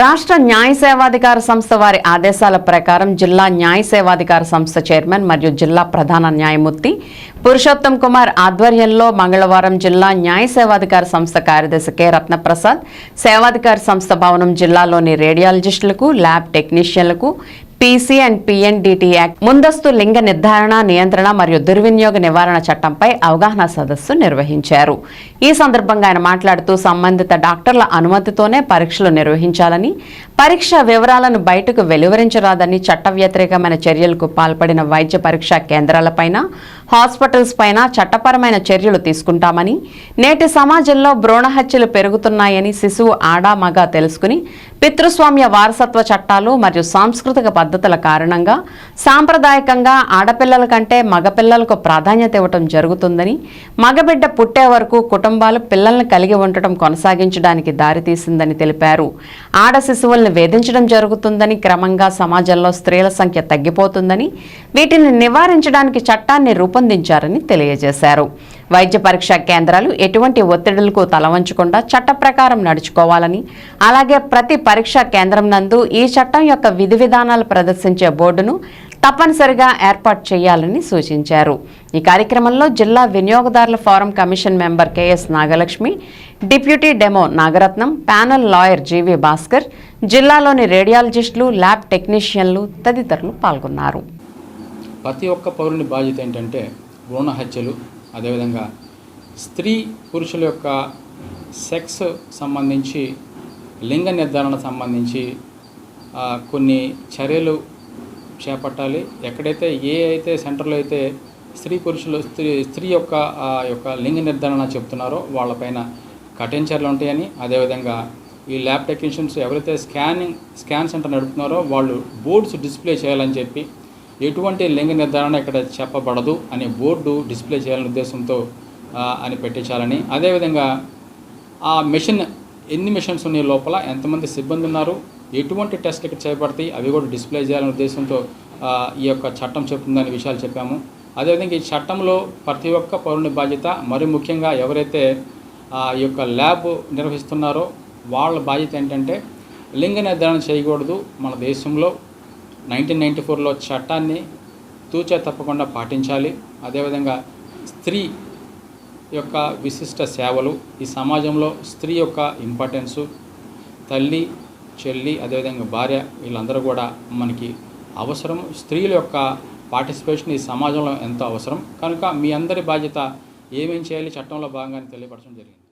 రాష్ట్ర న్యాయ సేవాధికార సంస్థ వారి ఆదేశాల ప్రకారం జిల్లా న్యాయ సేవాధికార సంస్థ చైర్మన్ మరియు జిల్లా ప్రధాన న్యాయమూర్తి పురుషోత్తం కుమార్ ఆధ్వర్యంలో మంగళవారం జిల్లా న్యాయ సేవాధికార సంస్థ కార్యదర్శి కె. రత్నప్రసాద్ సేవాధికార సంస్థ భవనం జిల్లాలోని రేడియాలజిస్టులకు ల్యాబ్ టెక్నీషియన్లకు పీసీ అండ్ పిఎన్డిటి యాక్ట్ ముందస్తు లింగ నిర్ధారణ నియంత్రణ మరియు దుర్వినియోగ నివారణ చట్టంపై అవగాహన సదస్సు నిర్వహించారు. ఈ సందర్భంగా ఆయన మాట్లాడుతూ సంబంధిత డాక్టర్ల అనుమతితోనే పరీక్షలు నిర్వహించాలని పరీక్ష వివరాలను బయటకు వెలువరించరాదని చట్ట వ్యతిరేకమైన చర్యలకు పాల్పడిన వైద్య పరీక్షా కేంద్రాలపైన హాస్పిటల్స్ పైన చట్టపరమైన చర్యలు తీసుకుంటామని నేటి సమాజంలో భ్రూణ హత్యలు పెరుగుతున్నాయని శిశువు ఆడా మగ తెలుసుకుని పితృస్వామ్య వారసత్వ చట్టాలు మరియు సాంస్కృతిక పద్ధతుల కారణంగా సాంప్రదాయకంగా ఆడపిల్లల కంటే మగపిల్లలకు ప్రాధాన్యత ఇవ్వటం జరుగుతుందని మగబిడ్డ పుట్టే వరకు కుటుంబాలు పిల్లల్ని కలిగి ఉండటం కొనసాగించడానికి దారితీసిందని తెలిపారు. ఆడ శిశువుల్ని వేధించడం జరుగుతుందని క్రమంగా సమాజంలో స్త్రీల సంఖ్య తగ్గిపోతుందని వీటిని నివారించడానికి చట్టాన్ని రూపొందించారని తెలియజేశారు. వైద్య పరీక్షా కేంద్రాలు ఎటువంటి ఒత్తిడులకు తలవంచకుండా చట్ట ప్రకారం నడుచుకోవాలని అలాగే ప్రతి పరీక్షా కేంద్రం నందు ఈ చట్టం యొక్క విధి విధానాలు ప్రదర్శించే బోర్డును తప్పనిసరిగా ఏర్పాటు చేయాలని సూచించారు. ఈ కార్యక్రమంలో జిల్లా వినియోగదారుల forum commission member KS Nagalakshmi deputy demo Nagaratnam panel lawyer GV Bhaskar జిల్లాలోని రేడియాలజిస్టులు ల్యాబ్ టెక్నీషియన్లు తదితరులు పాల్గొన్నారు. ప్రతి ఒక్క పౌరుని బాధ్యత ఏంటంటే భ్రూణ హత్యలు అదేవిధంగా స్త్రీ పురుషుల యొక్క సెక్స్ సంబంధించి లింగ నిర్ధారణ సంబంధించి కొన్ని చర్యలు చేపట్టాలి. ఎక్కడైతే ఏ అయితే సెంటర్లో అయితే స్త్రీ పురుషులు స్త్రీ స్త్రీ యొక్క ఆ యొక్క లింగ నిర్ధారణ చెప్తున్నారో వాళ్ళపైన కఠిన చర్యలు ఉంటాయని అదేవిధంగా ఈ ల్యాబ్ టెక్నీషియన్స్ ఎవరైతే స్కానింగ్ స్కాన్ సెంటర్ నడుపుతున్నారో వాళ్ళు బోర్డ్స్ డిస్ప్లే చేయాలని చెప్పి ఎటువంటి లింగ నిర్ధారణ ఇక్కడ చెప్పబడదు అనే బోర్డు డిస్ప్లే చేయాలనే ఉద్దేశంతో అని పెట్టించాలని. అదేవిధంగా ఆ మెషిన్ ఎన్ని మిషన్స్ ఉన్నాయి లోపల ఎంతమంది సిబ్బంది ఉన్నారు ఎటువంటి టెస్ట్లు ఇక్కడ చేపడతాయి అవి కూడా డిస్ప్లే చేయాలనే ఉద్దేశంతో ఈ యొక్క చట్టం చెప్తుందనే విషయాలు చెప్పాము. అదేవిధంగా ఈ చట్టంలో ప్రతి ఒక్క పౌరుని బాధ్యత మరి ముఖ్యంగా ఎవరైతే ఆ ఈ యొక్క ల్యాబ్ నిర్వహిస్తున్నారో వాళ్ళ బాధ్యత ఏంటంటే లింగ నిర్ధారణ చేయకూడదు మన దేశంలో. నైన్టీన్ నైంటీ ఫోర్లో చట్టాన్ని తూచా తప్పకుండా పాటించాలి. అదేవిధంగా స్త్రీ యొక్క విశిష్ట సేవలు ఈ సమాజంలో స్త్రీ యొక్క ఇంపార్టెన్సు తల్లి చెల్లి అదేవిధంగా భార్య వీళ్ళందరూ కూడా మనకి అవసరం. స్త్రీల యొక్క పార్టిసిపేషన్ ఈ సమాజంలో ఎంతో అవసరం. కనుక మీ అందరి బాధ్యత ఏమేం చేయాలి చట్టంలో భాగంగా తెలియపరచడం జరిగింది.